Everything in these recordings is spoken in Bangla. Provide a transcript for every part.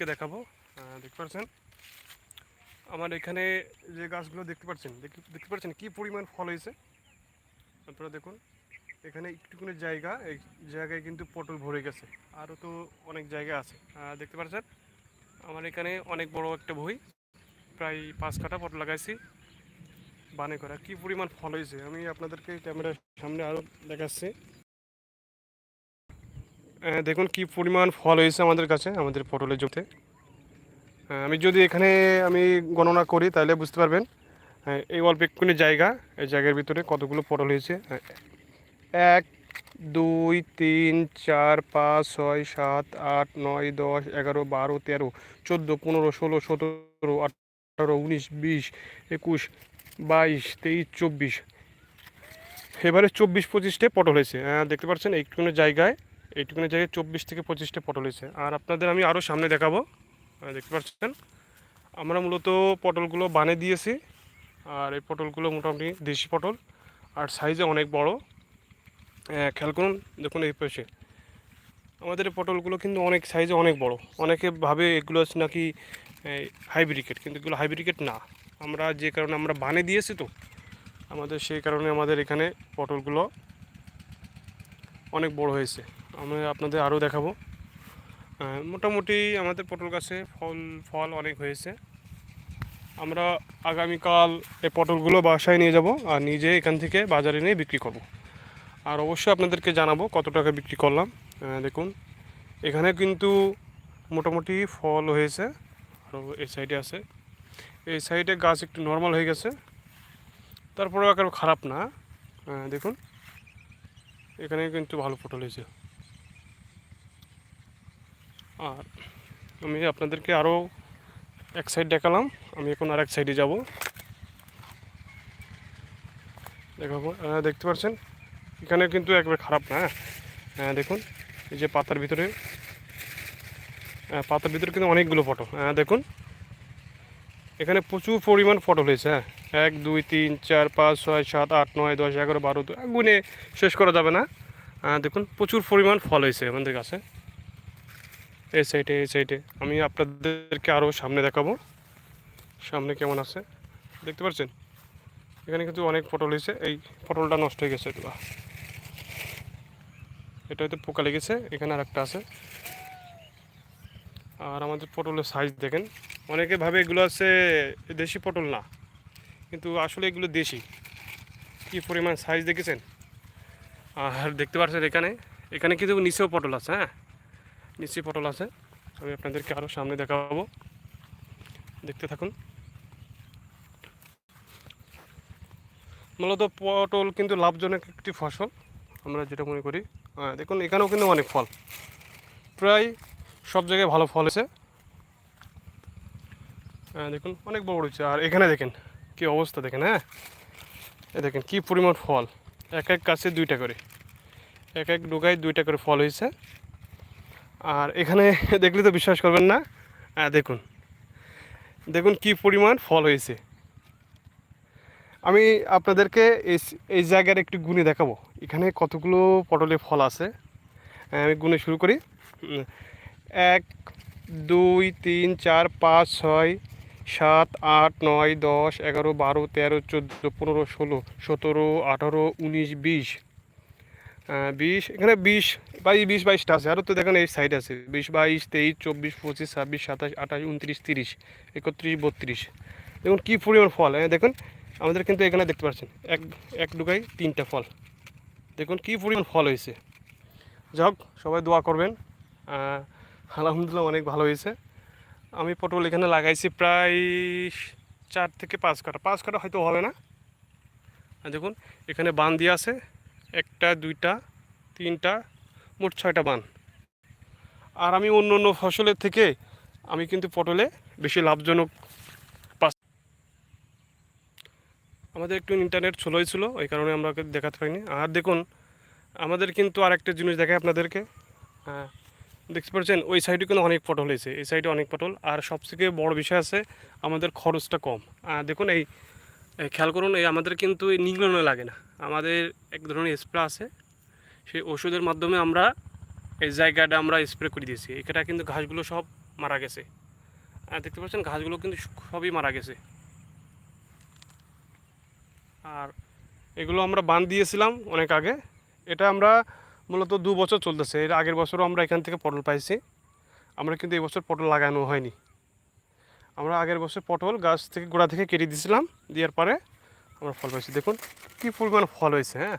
আপনাদেরকে দেখাবো। দেখতে পাচ্ছেন? আমার এখানে যে গাছগুলো দেখতে পাচ্ছেন দেখ- দেখতে পাচ্ছেন কি পরিমাণ ফল হয়েছে? আপনারা দেখুন, এখানে একটুকুনি জায়গা, এই জায়গায় কিন্তু পটল ভরে গেছে। আরও তো অনেক জায়গা আছে। দেখতে পাচ্ছেন? আমার এখানে অনেক বড় একটা বই প্রায় পাঁচ কাটা পটল লাগাইছি। বানে করা, কি পরিমাণ ফল হয়েছে? আমি আপনাদেরকে ক্যামেরার সামনে আরও দেখাচ্ছি। দেখুন কি পরিমাণ ফল হয়েছে আমাদের কাছে, আমাদের পটলের জমিতে। আমি যদি এখানে আমি গণনা করি তাহলে বুঝতে পারবেন এই অল্প একটুখানি জায়গা, এই জায়গার ভিতরে কতগুলো পটল হয়েছে। এক, দুই, তিন, চার, পাঁচ, ছয়, সাত, আট, নয়, দশ, এগারো, বারো, তেরো, চোদ্দ, পনেরো, ষোলো, সতেরো, আঠারো, উনিশ, বিশ, একুশ, বাইশ, তেইশ, চব্বিশ। এবারে চব্বিশ পঁচিশটে পটল হয়েছে। দেখতে পাচ্ছেন এইটুকুনি জায়গায় এইটুকুনি জায়গায় চব্বিশ থেকে পঁচিশটা পটল হয়েছে। আর আপনাদের আমি আরও সামনে দেখাবো। দেখতে পাচ্ছেন? আমরা মূলত পটলগুলো বানে দিয়েছি। আর এই পটলগুলো মোটামুটি দেশি পটল। আর সাইজে অনেক বড়। খেয়াল করুন, দেখুন এই পাশে। আমাদের পটলগুলো কিন্তু অনেক সাইজে অনেক বড়। অনেকে ভাবে এগুলো হচ্ছে নাকি হাইব্রিকেট, কিন্তু এগুলো হাইব্রিকেট না। আমরা যে কারণে আমরা বানে দিয়েছি তো, আমাদের সেই কারণে আমাদের এখানে পটলগুলো অনেক বড় হয়েছে। আমি আপনাদের আরও দেখাবো। মোটামুটি আমাদের পটল গাছে ফল ফল অনেক হয়েছে। আমরা আগামীকাল এই পটলগুলো বাসায় নিয়ে যাব আর নিজে এখান থেকে বাজারে নিয়ে বিক্রি করব। আর অবশ্যই আপনাদেরকে জানাব কত টাকা বিক্রি করলাম। দেখুন, এখানে কিন্তু মোটামুটি ফল হয়েছে। আরও এই সাইডে আছে। এই সাইডে গাছ একটু নর্মাল হয়ে গেছে। তারপরেও একেবারে খারাপ না। দেখুন, এখানে কিন্তু ভালো পটল হয়েছে। আর আমি আপনাদেরকে আরও এক সাইড দেখালাম। আমি এখন আর এক সাইডে যাব। দেখাবো। দেখতে পাচ্ছেন? এখানে কিন্তু একবারে খারাপ না হ্যাঁ? দেখুন। এই যে পাতার ভিতরে আহ, পাতার ভিতরে কিন্তু অনেকগুলো ফটো হ্যাঁ দেখুন। এখানে প্রচুর পরিমাণ ফটো হয়েছে হ্যাঁ? এক দুই তিন চার পাঁচ ছয় সাত আট নয় দশ এগারো বারো গুনে শেষ করা যাবে না। আহ, দেখুন প্রচুর পরিমাণ ফল হয়েছে আমাদের কাছে এই সাইডে এই সাইডে। আমি আপনাদেরকে আরও সামনে দেখাবো। সামনে কেমন আছে? দেখতে পাচ্ছেন? এখানে কিন্তু অনেক পটল হয়েছে। এই পটলটা নষ্ট হয়ে গেছে এটা এটা হয়তো পোকা লেগেছে। এখানে আর একটা আছে। আর আমাদের পটলের সাইজ দেখেন। অনেকে ভাবে এগুলো আছে দেশি পটল না। কিন্তু আসলে এগুলো দেশি। কি পরিমাণ সাইজ দেখেছেন? আর দেখতে পাচ্ছেন এখানে। এখানে কিন্তু নিচেও পটল আছে হ্যাঁ? নিচে পটল আছে। আমি আপনাদেরকে আরও সামনে দেখাবো। দেখতে থাকুন। মূলত পটল কিন্তু লাভজনক একটি ফসল আমরা যেটা মনে করি। আহ, দেখুন এখানেও কিন্তু অনেক ফল। প্রায় সব জায়গায় ভালো ফল আছে হ্যাঁ দেখুন অনেক বড় হচ্ছে আর এখানে দেখেন কি অবস্থা দেখেন হ্যাঁ? এ দেখেন কি পরিমাণ ফল। এক এক গাছে দুইটা করে। এক এক ডোগায় দুইটা করে ফল হয়েছে। আর এখানে দেখলে তো বিশ্বাস করবেন না। দেখুন। দেখুন কি পরিমাণ ফল হয়েছে। আমি আপনাদেরকে এই এই জায়গার একটু গুণে দেখাবো। এখানে কতগুলো পটলে ফল আছে। আমি গুনে শুরু করি। এক, দুই, তিন, চার, পাঁচ, ছয়, সাত, আট, নয়, দশ, এগারো, বারো, তেরো, চোদ্দ, পনেরো, ষোলো, সতেরো, আঠারো, উনিশ, বিশ। বিশ, এখানে বিশ বাইশ বিশ বাইশটা আছে। আরও তো দেখেন এই সাইড আছে। বিশ বাইশ, তেইশ, চব্বিশ, পঁচিশ, ছাব্বিশ, সাতাশ, আঠাশ, উনত্রিশ, তিরিশ, একত্রিশ, বত্রিশ। দেখুন কী পরিমাণ ফল। হ্যাঁ দেখুন, আমাদের কিন্তু এখানে দেখতে পাচ্ছেন, এক এক ডুগাই তিনটা ফল। দেখুন কী পরিমাণ ফল হয়েছে। যাক, সবাই দোয়া করবেন। আলহামদুলিল্লাহ অনেক ভালো হয়েছে। আমি পটল এখানে লাগাইছি প্রায় চার থেকে পাঁচ কাটা পাঁচ কাটা হয়তো হবে না। দেখুন, এখানে বান দিয়ে আছে, একটা, দুইটা তিনটা মোট ছয়টা বান। আর আমি অন্য অন্য ফসলের থেকে আমি কিন্তু পটলে বেশি লাভজনক পাচ্ছি আমাদের একটু ইন্টারনেট স্লোই ছিল ওই কারণে আমরা দেখাতে পারিনি। আর দেখুন আমাদের কিন্তু আর একটা জিনিস দেখায় আপনাদেরকে। হ্যাঁ দেখতে পাচ্ছেন ওই সাইডে কিন্তু অনেক পটল হয়েছে এই সাইডে অনেক পটল। আর সবথেকে বড় বিষয় আছে আমাদের খরচটা কম। আহ, দেখুন এই খেয়াল করুন এই আমাদের কিন্তু এই নিগড়ানো লাগে না। আমাদের এক ধরনের স্প্রে আছে সেই ওষুধের মাধ্যমে আমরা এই জায়গাটা আমরা স্প্রে করে দিয়েছি। এটা কিন্তু ঘাসগুলো সব মারা গেছে। আর দেখতে পাচ্ছেন, ঘাসগুলো কিন্তু সবই মারা গেছে। আর এগুলো আমরা বান দিয়েছিলাম অনেক আগে। এটা আমরা মূলত দু বছর চলতেছে। এর আগের বছরও আমরা এখান থেকে পটল পাইছি। আমরা কিন্তু এই বছর পটল লাগানো হয়নি। আমরা আগের বছর পটল গাছ থেকে, গোড়া থেকে কেটে দিয়েছিলাম। দেওয়ার পরে আমরা ফল পাইছি। দেখুন, কী পরিমাণ ফল হয়েছে হ্যাঁ?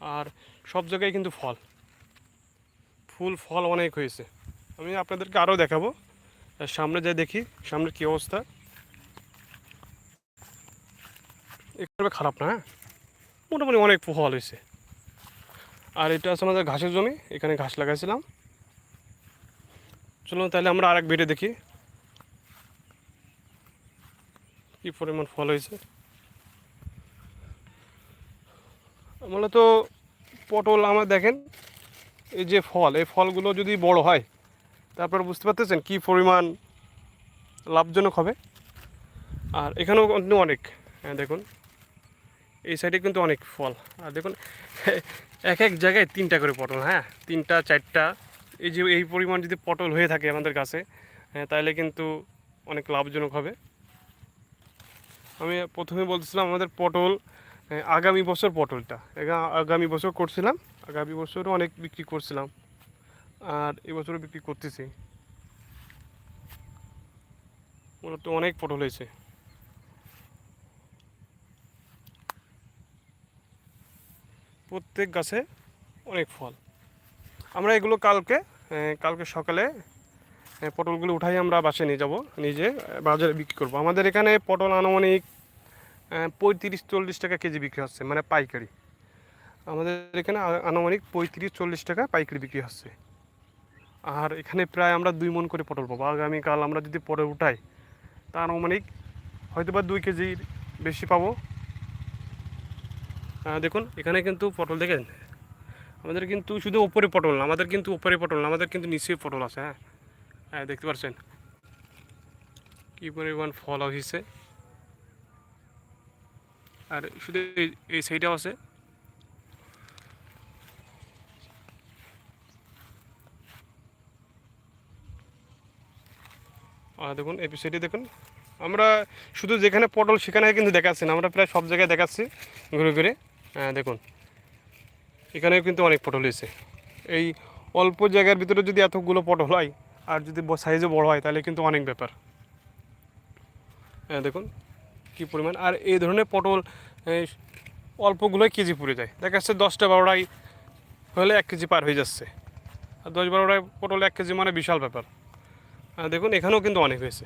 আর সব জায়গায় কিন্তু ফল। ফুল, ফল অনেক হয়েছে। আমি আপনাদেরকে আরও দেখাবো। সামনে যাই দেখি সামনের কী অবস্থা? একটু খারাপ না হ্যাঁ? মোটামুটি অনেক ফল হয়েছে। আর এটা আছে আমাদের ঘাসের জমি, এখানে ঘাস লাগাইছিলাম। চলুন তাহলে আমরা আরেক বেটে দেখি। কি পরিমাণ ফল হয়েছে। মূলত পটল আমার দেখেন এই যে ফল এই ফলগুলো যদি বড় হয় তারপর বুঝতে পারতেছেন কি পরিমাণ লাভজনক হবে? আর এখানেও কিন্তু অনেক হ্যাঁ দেখুন এই সাইডে কিন্তু অনেক ফল। আর দেখুন এক এক জায়গায় তিনটা করে পটল হ্যাঁ তিনটা চারটা এই যে এই পরিমাণ যদি পটল হয়ে থাকে আমাদের কাছে হ্যাঁ, তাহলে কিন্তু অনেক লাভজনক হবে। আমি প্রথমে বলতেছিলাম আমাদের পটল আগামী বছর পটলটা। আগামী বছর করছিলাম, আগামী বছরও অনেক বিক্রি করছিলাম, আর এবছরও বিক্রি করতেছি। মূলত অনেক পটল হয়েছে। প্রত্যেক গাছে অনেক ফল। আমরা এগুলো কালকে কালকে সকালে পটলগুলো উঠাই আমরা বাসে নিয়ে যাব নিজে বাজারে বিক্রি করব। আমাদের এখানে পটল আনুমানিক পঁয়ত্রিশ চল্লিশ টাকা কেজি বিক্রি হচ্ছে মানে পাইকারি। আমাদের এখানে আনুমানিক পঁয়ত্রিশ চল্লিশ টাকা পাইকারি বিক্রি হচ্ছে। আর এখানে প্রায় আমরা দুই মন করে পটল পাবো। আগামীকাল আমরা যদি পরে উঠাই, তা আনুমানিক হয়তো বা দুই কেজির বেশি পাবো। দেখুন, এখানে কিন্তু পটল দেখেন। আমাদের কিন্তু শুধু ওপরে পটল না, আমাদের কিন্তু ওপরে পটল না, আমাদের কিন্তু নিচে পটল আছে হ্যাঁ। হ্যাঁ দেখতে পাচ্ছেন। কী পরিমাণ ফল হয়েছে। আর শুধু এই সাইডেও আছে। আর দেখুন, এই সাইডে দেখুন, আমরা শুধু যেখানে পটল সেখানে কিন্তু দেখাচ্ছি না, আমরা প্রায় সব জায়গায় দেখাচ্ছি ঘুরে ঘুরে হ্যাঁ দেখুন, এখানেও কিন্তু অনেক পটল হয়েছে। এই অল্প জায়গার ভিতরে যদি এতগুলো পটল হয়, আর যদি সাইজে বড় হয়, তাহলে কিন্তু অনেক ব্যাপার। হ্যাঁ দেখুন কী পরিমাণ? আর এই ধরনের পটল অল্পগুলোই কেজি পড়ে যায়। দেখা যাচ্ছে দশটা বারোটাই হলে এক কেজি পার হয়ে যাচ্ছে। আর দশ বারোটায় পটল এক কেজি মানে বিশাল ব্যাপার। দেখুন, এখানেও কিন্তু অনেক হয়েছে।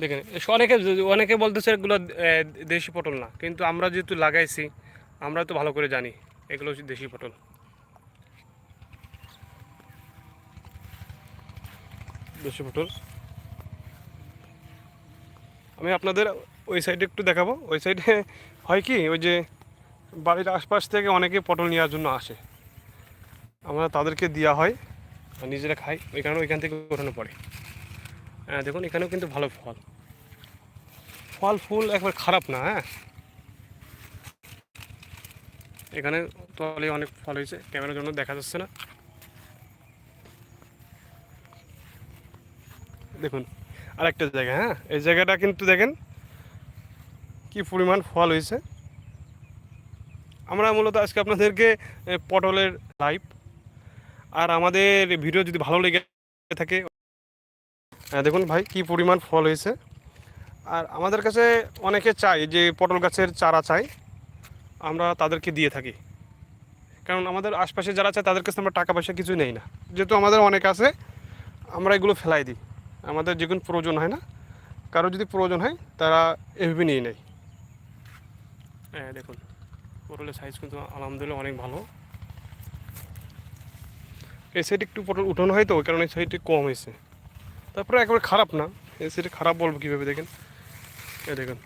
দেখেন অনেকে অনেকে বলতেছে এগুলো দেশি পটল না। কিন্তু আমরা যেহেতু লাগাইছি, আমরা তো ভালো করে জানি, এগুলো হচ্ছে দেশি পটল। দেশি পটল। আমি আপনাদের ওই সাইডে একটু দেখাবো। ওই সাইডে হয় কি, ওই যে বাড়ির আশপাশ থেকে অনেকে পটল নেওয়ার জন্য আসে। আমরা তাদেরকে দেওয়া হয় নিজেরা খাই। ওই কারণে ওইখান থেকে ওঠানো পড়ে। হ্যাঁ দেখুন, এখানেও কিন্তু ভালো ফল। ফল, ফুল একবার খারাপ না হ্যাঁ? এখানে তলে অনেক ফল হয়েছে, ক্যামেরার জন্য দেখা যাচ্ছে না। দেখুন, আরেকটা জায়গা হ্যাঁ? এই জায়গাটা কিন্তু দেখেন কি পরিমাণ ফল হয়েছে। আমরা মূলত আজকে আপনাদেরকে পটলের লাইভ, আর আমাদের ভিডিও যদি ভালো লেগে থাকে দেখুন ভাই, কি পরিমাণ ফল হয়েছে। আর আমাদের কাছে অনেকে চাই যে পটল গাছের চারা চাই, আমরা তাদেরকে দিয়ে থাকি। কারণ আমাদের আশপাশে যারা চায় তাদের কাছে আমরা টাকা পয়সা কিছু নেই না। যেহেতু আমাদের অনেক আছে, আমরা এগুলো ফেলাই দিই। আমাদের যে কোনো প্রয়োজন হয় না। কারও যদি প্রয়োজন হয় তারা এভাবে নিয়ে নেয়। হ্যাঁ দেখুন পটলের সাইজ কিন্তু আলহামদুলিল্লাহ অনেক ভালো। এই সাইডে একটু পটল উঠানো হয় তো ওই কারণে এই সাইডে কম হয়েছে। তারপরে একেবারে খারাপ না এই সাইডে খারাপ বলব কীভাবে দেখেন। এ দেখুন।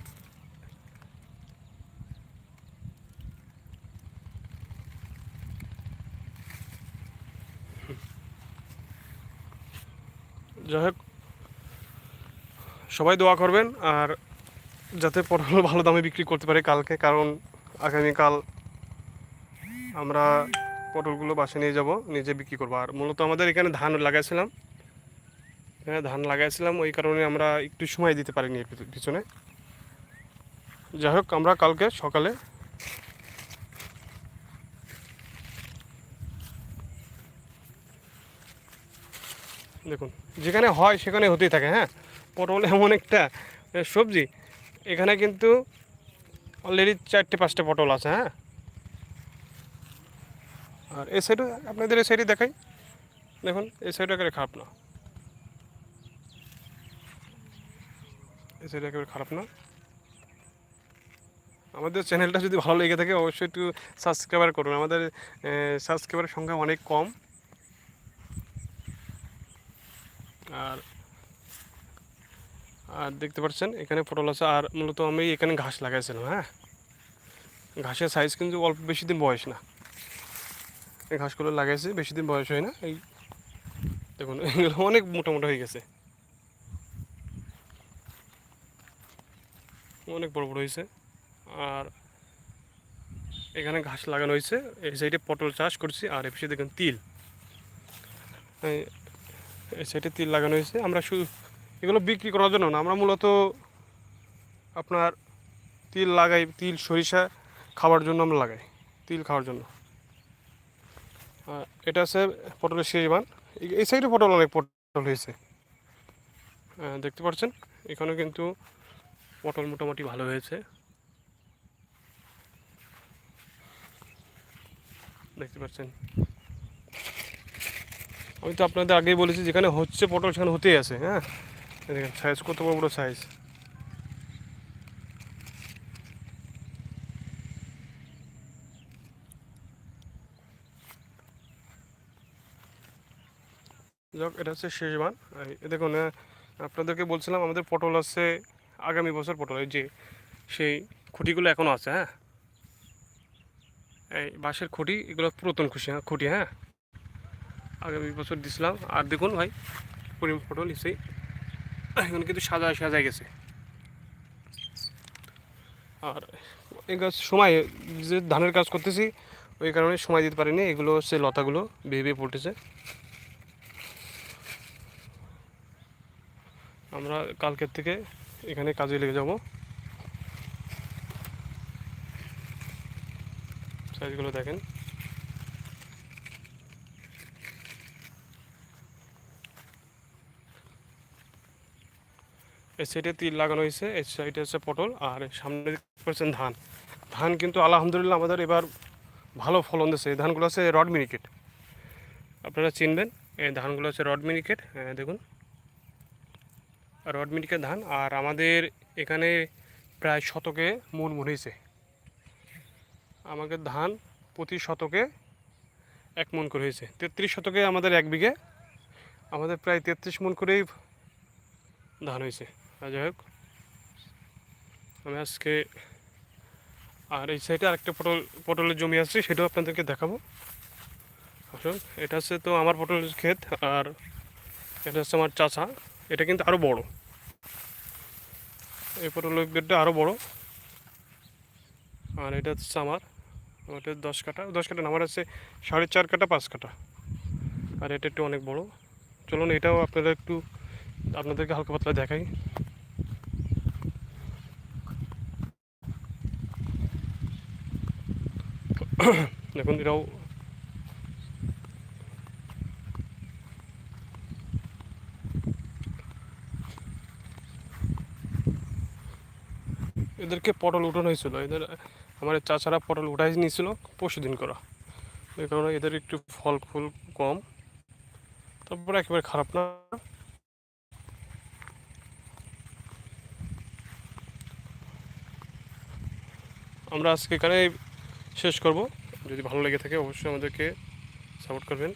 যাই হোক সবাই দোয়া করবেন আর যাতে পটল ভালো দামে বিক্রি করতে পারে কালকে, কারণ আগামীকাল আমরা পটলগুলো বাসে নিয়ে যাব, নিজে বিক্রি করব। আর মূলত আমাদের এখানে ধান লাগাইছিলাম। এখানে ধান লাগাইছিলাম, ওই কারণে আমরা একটু সময় দিতে পারিনি পিছনে। যাই হোক, আমরা কালকে সকালে দেখুন, যেখানে হয় সেখানে হতেই থাকে হ্যাঁ? পটল এমন একটা সবজি। এখানে কিন্তু অলরেডি চারটে, পাঁচটা পটল আছে হ্যাঁ? আর এই সাইডও আপনাদের এই সাইডে দেখাই। দেখুন এই সাইডও একেবারে খারাপ না। এই সাইডে একেবারে খারাপ না। আমাদের চ্যানেলটা যদি ভালো লেগে থাকে, অবশ্যই একটু সাবস্ক্রাইবার করুন। আমাদের সাবস্ক্রাইবারের সংখ্যা অনেক কম। আর আর দেখতে পাচ্ছেন, এখানে পটল আছে। আর মূলত আমি এখানে ঘাস লাগাইছিলাম হ্যাঁ? ঘাসের সাইজ কিন্তু অল্প বেশি দিন বয়স না। এই ঘাসগুলো লাগাইছি, বেশি দিন বয়স হয় না। এই দেখুন, এগুলো অনেক মোটা মোটা হয়ে গেছে। অনেক বড় বড় হয়েছে। আর এখানে ঘাস লাগানো হয়েছে। এই সাইডে পটল চাষ করছি, আর এ পাশে দেখুন তিল। এই- এই সাইডে তিল লাগানো হয়েছে। আমরা শুধু এগুলো বিক্রি করার জন্য না। আমরা মূলত আপনার তিল লাগাই, তিল, সরিষা খাওয়ার জন্য আমরা লাগাই, তিল খাওয়ার জন্য। এটা আছে পটলের শেষ বান এই- সাইডে পটল অনেক পটল হয়েছে। দেখতে পাচ্ছেন? এখানেও কিন্তু পটল মোটামুটি ভালো হয়েছে। দেখতে পাচ্ছেন? আমি তো আপনাদের আগেই বলেছি, যেখানে হচ্ছে পটল সেখানে হতেই আছে হ্যাঁ? দেখেন সাইজ কত বড় বড় সাইজ যাক, এটা হচ্ছে শেষ বান। দেখুন আপনাদেরকে বলছিলাম, আমাদের পটল আছে আগামী বছর পটল যে সেই খুঁটিগুলো এখনও আছে হ্যাঁ? এই বাঁশের খুঁটি, এগুলো পুরাতন খুশি হ্যাঁ খুঁটি হ্যাঁ? আগামী বছর দিছিলাম। আর দেখুন ভাই পরিম পটল এসেই এখন কিন্তু সাজা সাজায় গেছে। আর এই গাছ সময় যে ধানের কাজ করতেছি, ওই কারণে সময় দিতে পারিনি। এগুলো হচ্ছে লতাগুলো, বেয়ে পড়তেছে। আমরা কালকের থেকে এখানে কাজে লেগে যাব। সাইজগুলো দেখেন। এই সাইডে তিল লাগানো হয়েছে, এই সাইডে হচ্ছে পটল আর সামনে পাচ্ছেন ধান। ধান কিন্তু আলহামদুলিল্লাহ আমাদের এবার ভালো ফলন দিচ্ছে। এই ধানগুলো আছে রড মিনিকেট। আপনারা চিনবেন, এই ধানগুলো হচ্ছে রড মিনিকেট। দেখুন। রড মিনিকেট ধান আর আমাদের এখানে প্রায় শতকে মন হয়েছে। আমাদের ধান প্রতি শতকে এক মন করে হয়েছে। তেত্রিশ শতকে আমাদের এক বিঘে। আমাদের প্রায় তেত্রিশ মন করেই ধান হয়েছে। যাই হোক। আমি আজকে আর এই সাইডে আরেকটা পটল, পটলের জমি আছে, সেটাও আপনাদেরকে দেখাবো। আসুন এটা হচ্ছে তো আমার পটলের ক্ষেত আর এটা হচ্ছে আমার চাচা। এটা কিন্তু আরও বড়। এই পটলের ক্ষেতটা আরও বড়। আর এটা হচ্ছে আমার, ওটা দশ কাটা দশ কাটা আমার আছে সাড়ে চার কাটা পাঁচ কাটা আর এটা একটু অনেক বড়। চলুন, এটাও আপনারা একটু, আপনাদেরকে হালকা পাতলা দেখাই। দেখুন এটাও এদেরকে পটল উঠানো হয়েছিল। এদের আমার চাচারা পটল উঠাই নিয়েছিল পরশু দিন করা। এই কারণে এদের একটু ফল ফুল কম। তারপরে একেবারে খারাপ না। আমরা আজকে এখানে শেষ করব। যদি ভালো লেগে থাকে অবশ্যই আমাদেরকে সাপোর্ট করবেন।